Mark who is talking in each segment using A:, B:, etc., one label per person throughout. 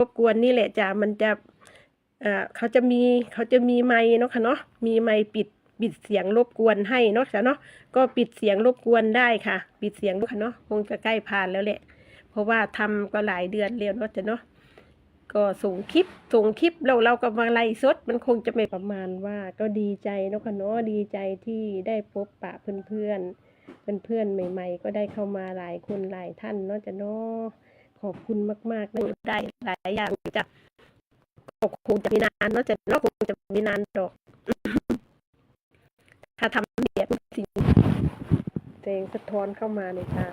A: รบกวนนี่แหละจ้ะมันจะเขาจะมีเขาจะมีไมค์เนาะค่ะเนาะมีไมค์ปิดปิดเสียงรบกวนให้เนาะจ้ะเนาะก็ปิดเสียงรบกวนได้ค่ะ ปิดเสียงค่ะเนาะคงจะใกล้ผ่านแล้วแหละ เพราะว่าทำก็หลายเดือนแล้วเนาะจ้ะเนาะก็ส่งคลิปส่งคลิปเราเราก็มาไล่สด มันคงจะไม่ประมาณว่า ก็ดีใจเนาะค่ะเนาะดีใจที่ได้พบปะเพื่อนเพื่อนเพื่อนๆใหม่ ๆ ก็ได้เข้ามาหลายคนหลายท่านเนาะจ้ะเนาะ ขอบคุณมากๆเลยได้หลายอย่างจะก็คงจะมีนานเนาะจะเนาะคงจะมีนานดอก ถ้าทำเบียดสิ่งแสงสะท้อนเข้ามาในตา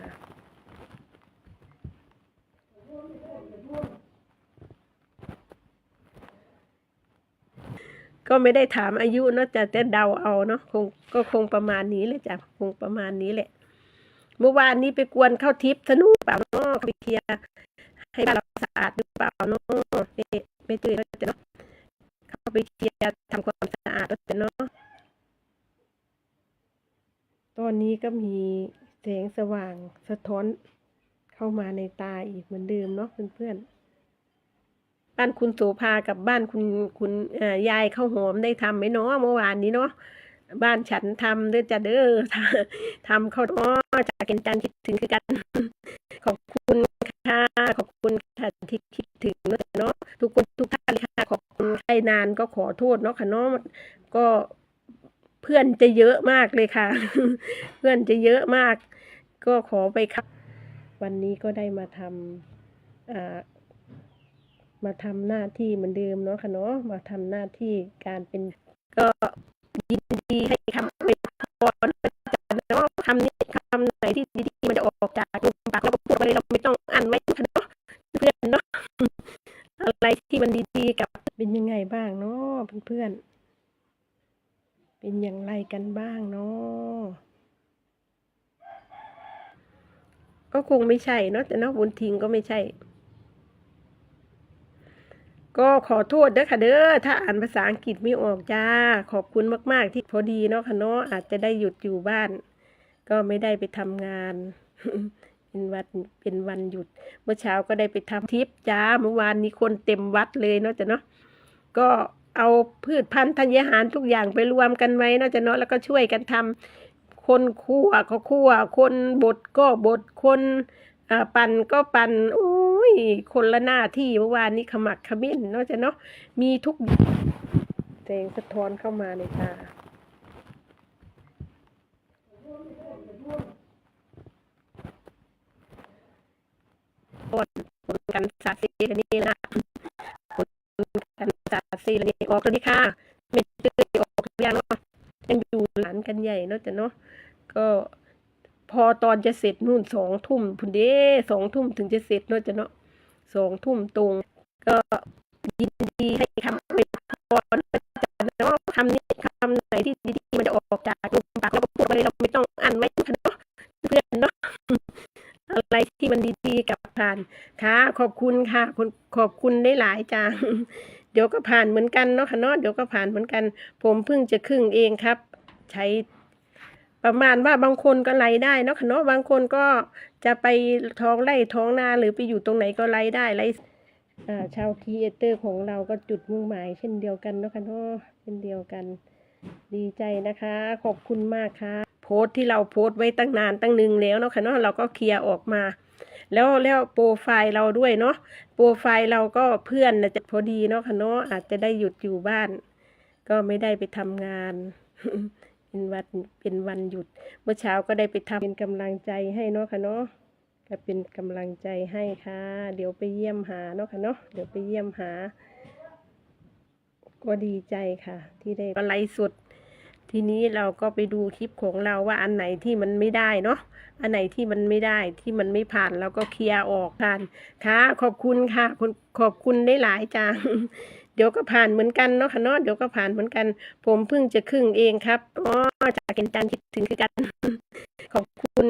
A: ก็ไม่ได้ถามอายุเนาะจะแต่เดาเอาเนาะคงก็คงประมาณนี้แหละจ้ะคงประมาณนี้แหละ เมื่อวานนี้ไปกวนเข้าทิพย์สนุกเปล่าเนาะไปเคลียร์ให้บ้านเราสะอาดหรือเปล่าเนาะไม่ไม่ตื่นแล้วจะเนาะเข้าไปเคลียร์ทำความสะอาดแล้วเนาะตอนนี้ก็มีแสงสว่างสะท้อนเข้ามาในตาอีกเหมือนเดิมเนาะเพื่อนๆบ้านคุณโสภากับบ้านคุณคุณยายข้าวหอมได้ทำไหมเนาะเมื่อวานนี้เนาะ บ้านฉันทำเด้อจ้ะเด้อทำข้าวเนาะจากเกณฑ์จันทร์คิดถึงคือกัน ขอบคุณค่ะ ขอบคุณค่ะที่คิดถึงเนาะเนาะทุกคนทุกท่านค่ะ ขอบคุณใครนานก็ขอโทษเนาะค่ะเนาะก็เพื่อนจะเยอะมากเลยค่ะ เพื่อนจะเยอะมาก ก็ขอไปครับ วันนี้ก็ได้มาทำอ่ามาทำหน้าที่เหมือนเดิมเนาะค่ะเนาะมาทำหน้าที่การเป็นก็ ยินดีให้คำไปพรเนาะคำนี้คำไหนที่ดีๆมันจะออกจากปากเราก็พูดไปเลยเราไม่ต้องอ่านไว้ค่เนาะเพื่อนเนาะอะไรที่มันดีๆกับเป็นยังไงบ้างเนาะเพื่อนๆเป็นอย่างไรกันบ้างเนาะก็คงไม่ใช่เนาะแต่นาะบุญทิ้งก็ไม่ใช่ ก็ขอโทษเด้อค่ะเด้อถ้าอ่านภาษาอังกฤษไม่ออกจ้า ขอบคุณมาก ๆ ที่พอดีเนาะค่ะเนาะอาจจะได้หยุดอยู่บ้าน ก็ไม่ได้ไปทำงานเป็นวันเป็นวันหยุด เมื่อเช้าก็ได้ไปทำทิปจ้าเมื่อวานนี้คนเต็มวัดเลยเนาะจ้ะเนาะก็เอาพืชพันธุ์ธัญญาหารทุกอย่างไปรวมกันไว้เนาะจ้ะเนาะแล้วก็ช่วยกันทำคนคั่วก็คั่ว คนบดก็บดคนปั่นก็ปั่นโอ้ คนละหน้าที่เมื่อวานนี้ขมักขมิ้นเนาะจ้ะเนาะมีทุกแสงสะท้อนเข้ามาในตาคนกันสาดสีนี่นะคนกันสาดสีนี่ออกแล้วนี่ค่ะไม่เจอออกทุกอย่างเนาะยังอยู่หลานกันใหญ่เนาะจ้ะเนาะก็พอตอนจะเสร็จนู่นสองทุ่มพุ่นเด้สองทุ่มถึงจะเสร็จเนาะจ้ะเนาะ สองทุ่มตรง ก็ยินดีให้คำไปพรจ้ะเนาะคำนี้คำไหนที่ดีๆมันจะออกจากปากเราก็พูดไปเราไม่ต้องอ่านไว้ค่เนาะเพื่อนเนาะอะไรที่มันดีๆกับผ่านค่ะขอบคุณค่ะคุณขอบคุณได้หลายจ้าเดี๋ยวก็ผ่านเหมือนกันเนาะค่ะเนาะเดี๋ยวก็ผ่านเหมือนกัน ผมเพิ่งจะครึ่งเองครับ ใช้ ประมาณว่าบางคนก็ไล่ได้เนาะค่ะเนาะบางคนก็จะไปท้องไร่ท้องนาหรือไปอยู่ตรงไหนก็ไล่ได้ไล่ชาวครีเอเตอร์ของเราก็จุดมุ่งหมายเช่นเดียวกันเนาะค่ะเนาะเช่นเดียวกัน ดีใจนะคะ ขอบคุณมากค่ะ โพสต์ที่เราโพสต์ไว้ตั้งนานตั้งหนึ่งแล้วเนาะค่ะเนาะเราก็เคลียร์ออกมาแล้วแล้วโปรไฟล์เราด้วยเนาะโปรไฟล์เราก็เพื่อนนะจะพอดีเนาะค่ะเนาะอาจจะได้หยุดอยู่บ้าน ก็ไม่ได้ไปทำงาน เป็นวันเป็นวันหยุด เมื่อเช้าก็ได้ไปทำเป็นกำลังใจให้เนาะค่ะเนาะก็เป็นกำลังใจให้ค่ะ เดี๋ยวไปเยี่ยมหาเนาะค่ะเนาะเดี๋ยวไปเยี่ยมหา ก็ดีใจค่ะ ที่ได้ไลฟ์สดทีนี้เราก็ไปดูคลิปของเราว่าอันไหนที่มันไม่ได้เนาะอันไหนที่มันไม่ได้ที่มันไม่ผ่านเราก็เคลียร์ออกผ่านค่ะ ขอบคุณค่ะคุณขอบคุณได้หลายจ้า เดี๋ยวก็ผ่านเหมือนกันเนาะค่ะเนาะเดี๋ยวก็ผ่านเหมือนกัน ผมเพิ่งจะครึ่งเองครับอ๋อจากเกณฑ์จันทร์คิดถึงคือกัน ขอบคุณ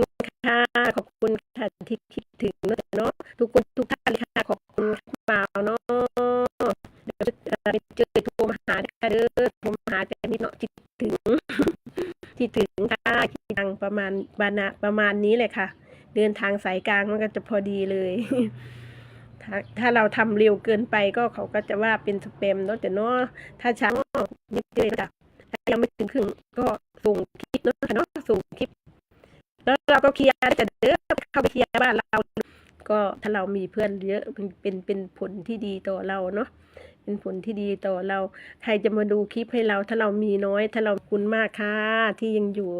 A: ค่ะขอบคุณค่ะที่คิดถึงเนาะเนาะทุกคนทุกท่านค่ะขอบคุณเปล่าเนาะเดี๋ยวจะไปเจอโทรมาหาค่ะเด้อโทรมาหาแต่นี่เนาะคิดถึงคิดถึงค่ะคิดดังประมาณบานาประมาณนี้เลยค่ะ เดินทางสายกลางมันก็จะพอดีเลย ถ้าเราทำเร็วเกินไปก็เขาก็จะว่าเป็นสแปมเนาะแต่เนาะถ้าช้านิดเดียวจ้ะถ้ายังไม่ถึงครึ่งก็ส่งคลิปเนาะค่ะเนาะส่งคลิป แล้วเราก็เคลียร์แต่เด้อเข้าไปเคลียร์บ้านเรา ก็ถ้าเรามีเพื่อนเยอะเป็นเป็นเป็นผลที่ดีต่อเราเนาะเป็นผลที่ดีต่อเรา ใครจะมาดูคลิปให้เรา ถ้าเรามีน้อย ถ้าเราคุณมากค่ะที่ยังอยู่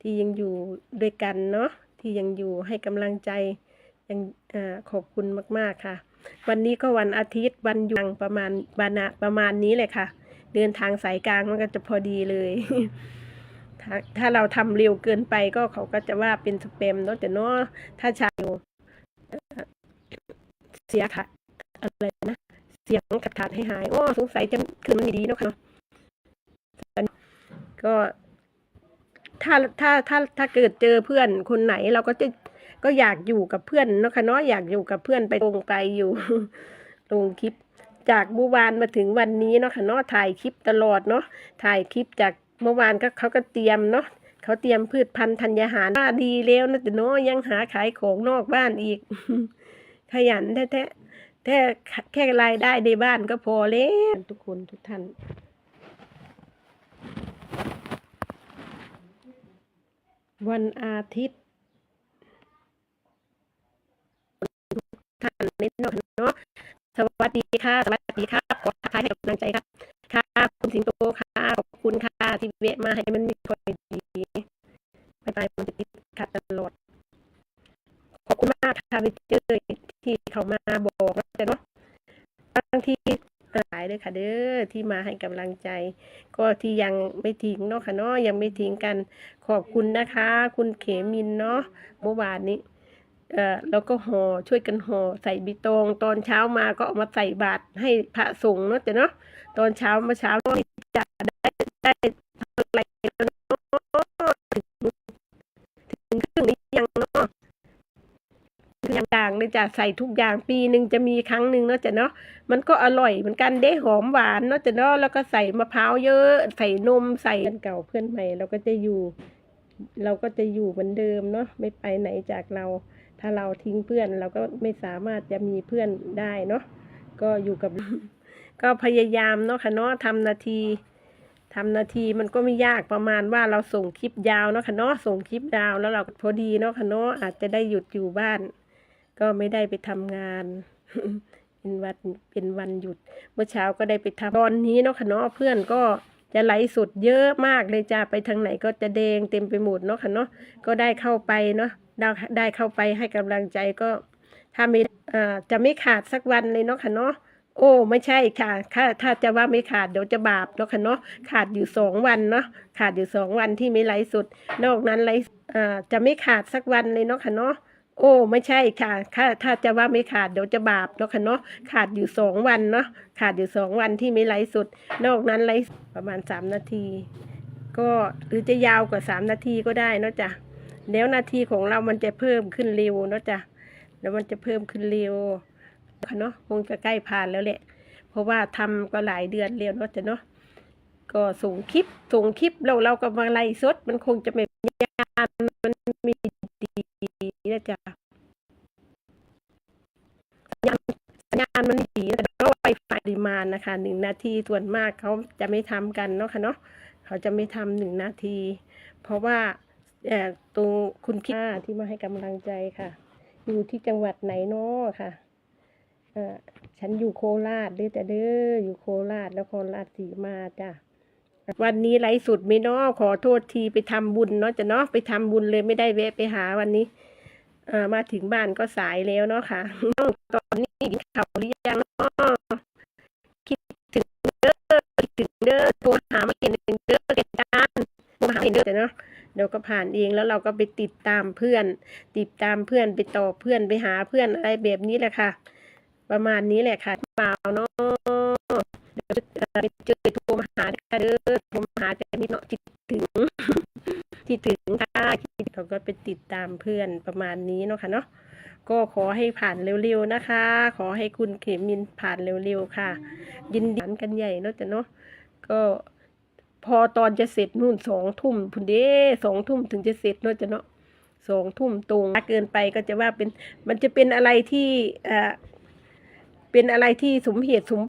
A: ที่ยังอยู่ด้วยกันเนาะที่ยังอยู่ให้กำลังใจ ยังอขอบคุณมาก ๆ ค่ะ วันนี้ก็วันอาทิตย์วันยุดประมาณบานะประมาณนี้เลยค่ะ เดินทางสายกลางมันก็จะพอดีเลยถ้าถ้าเราทำเร็วเกินไปก็เขาก็จะว่าเป็นสเปมเนาะแต่เนาะถ้าชายเสียค่ะอะไรนะเสียงขาดขาดให้หายโอ้สงสัยจะคืนมันดีเนาะค่ะก็ถ้าถ้าถ้าถ้าเกิดเจอเพื่อนคนไหนเราก็จะ ก็อยากอยู่กับเพื่อนเนาะค่ะเนาะอยากอยู่กับเพื่อนไปตรงไกลอยู่ลงคลิปจากเมื่อวานมาถึงวันนี้เนาะค่ะเนาะถ่ายคลิปตลอดเนาะถ่ายคลิปจากเมื่อวานก็เขาก็เตรียมเนาะเขาเตรียมพืชพันธุ์ธัญญาหารว่าดีแล้วนะแต่เนาะยังหาขายของนอกบ้านอีก ขยันแท้แท้ๆแท้แค่รายได้ในบ้านก็พอแล้วทุกคนทุกท่านวันอาทิตย์ ท่านน้นเนาะเนาะสวัสดีค่ะ สวัสดีค่ะขอทักทายให้กำลังใจค่ะค่ะคุณสิงโตค่ะขอบคุณค่ะที่เวะมาให้มันมีคนดีไปไปมันจะติดขัดตลอดขอบคุณมากค่ะไปเจอที่เขามาบอกนะแต่เนาะบางทีหลายเลยค่ะ เด้อที่มาให้กำลังใจ ก็ที่ยังไม่ทิ้งเนาะค่ะเนาะยังไม่ทิ้งกัน ขอบคุณนะคะ คุณเขมินเนาะเมื่อวานนี้ เอ่อแล้วก็ห่อช่วยกันห่อใส่บิตอง ตอนเช้ามาก็เอามาใส่บาตรให้พระสงฆ์เนาะแต่เนาะตอนเช้ามื่อเช้าก็จะได้ได้อะไรเนาะถึงถึงครึ่งนี้ยังเนาะทุกอย่างเลยจะใส่ทุกอย่างปีหนึ่งจะมีครั้งหนึ่งเนาะจ้ะเนาะมันก็อร่อยเหมือนกันเด้หอมหวานเนาะจ้ะเนาะแล้วก็ใส่มะพร้าวเยอะ ใส่นมใส่เพื่อนเก่าเพื่อนใหม่เราก็จะอยู่ เราก็จะอยู่เหมือนเดิมเนาะไม่ไปไหนจากเรา ถ้าเราทิ้งเพื่อนเราก็ไม่สามารถจะมีเพื่อนได้เนาะก็อยู่กับ ก็พยายามเนาะค่ะเนาะทำนาทีทำนาทีมันก็ไม่ยากประมาณว่าเราส่งคลิปยาวเนาะค่ะเนาะส่งคลิปยาวแล้วเราพอดีเนาะค่ะเนาะอาจจะได้หยุดอยู่บ้าน ก็ไม่ได้ไปทำงานเป็นวันเป็นวันหยุด เมื่อเช้าก็ได้ไปทำตอนนี้เนาะค่ะเนาะเพื่อนก็จะไหลฟ์สดเยอะมากเลยจ้าไปทางไหนก็จะแดงเต็มไปหมดเนาะค่ะเนาะก็ได้เข้าไปเนาะ ได้เข้าไปให้กำลังใจก็ถ้าไม่จะไม่ขาดสักวันเลยเนาะค่ะเนาะโอ้ไม่ใช่ค่ะถ้าถ้าจะว่าไม่ขาดเดี๋ยวจะบาปเนาะค่ะเนาะขาดอยู่สองวันเนาะขาดอยู่สองวันที่ไม่ไลฟ์สดนอกนั้นไลฟ์จะไม่ขาดสักวันเลยเนาะค่ะเนาะโอ้ไม่ใช่ค่ะถ้าถ้าจะว่าไม่ขาดเดี๋ยวจะบาปเนาะค่ะเนาะขาดอยู่สองวันเนาะขาดอยู่สองวันที่ไม่ไลฟ์สดนอกนั้นไลฟ์ประมาณสามนาที ก็หรือจะยาวกว่าสามนาทีก็ได้เนาะจ้ะ แล้วนาทีของเรามันจะเพิ่มขึ้นเร็วเนาะจ้ะแล้วมันจะเพิ่มขึ้นเร็วค่ะเนาะคงจะใกล้ผ่านแล้วแหละ เพราะว่าทำก็หลายเดือนเร็วเนาะจ้ะเนาะก็ส่งคลิปส่งคลิปเราเราก็มาไล่สด มันคงจะไม่ยากมันมีดีนะจ๊ะสัญญาณมันดีแต่ก็ไวไฟปริมาณนะคะหนึ่งนาทีส่วนมากเขาจะไม่ทำกันเนาะค่ะเนาะเขาจะไม่ทำหนึ่งนาที เพราะว่า ตรงคุณพี่ที่มาให้กำลังใจค่ะ อยู่ที่จังหวัดไหนเนาะค่ะอ่อฉันอยู่โคราชเด้อแต่เด้ออยู่โคราชนครราชสีมาจ้ะวันนี้ไลฟ์สุดไม่เนาะขอโทษทีไปทำบุญเนาะจะเนาะไปทำบุญเลยไม่ได้แวะไปหาวันนี้อ่อมาถึงบ้านก็สายแล้วเนาะค่ะตอนนี้กินข้าวหรือยังเนาะคิดถึงเด้อคิดถึงเด้อโทรหาไมาเห็นเด้อเกณฑ์การโทรหาเห็นเด้อแต่เนาะ เดี๋ยวก็ผ่านเองแล้วเราก็ไปติดตามเพื่อน ติดตามเพื่อนไปต่อเพื่อนไปหาเพื่อนอะไรแบบนี้แหละค่ะ ประมาณนี้แหละค่ะเปล่าเนาะเดี๋ยวไปเจอโทรมาหาเด้อโทรมาหาแต่นี่เนาะคิดถึงคิดถึงค่ะคิดเราก็ไปติดตามเพื่อนประมาณนี้เนาะค่ะเนาะก็ขอให้ผ่านเร็วๆนะคะ ขอให้คุณเขมินผ่านเร็วๆค่ะ ยินดีกันใหญ่เนาะจ้ะเนาะก็ พอตอนจะเสร็จนู่นสองทุ่มพุ่นเด้สองทุ่มถึงจะเสร็จเนาะจะเนาะสองทุ่มตรงเกินไปก็จะว่าเป็น มันจะเป็นอะไรที่เอ่อเป็นอะไรที่สมเหตุสม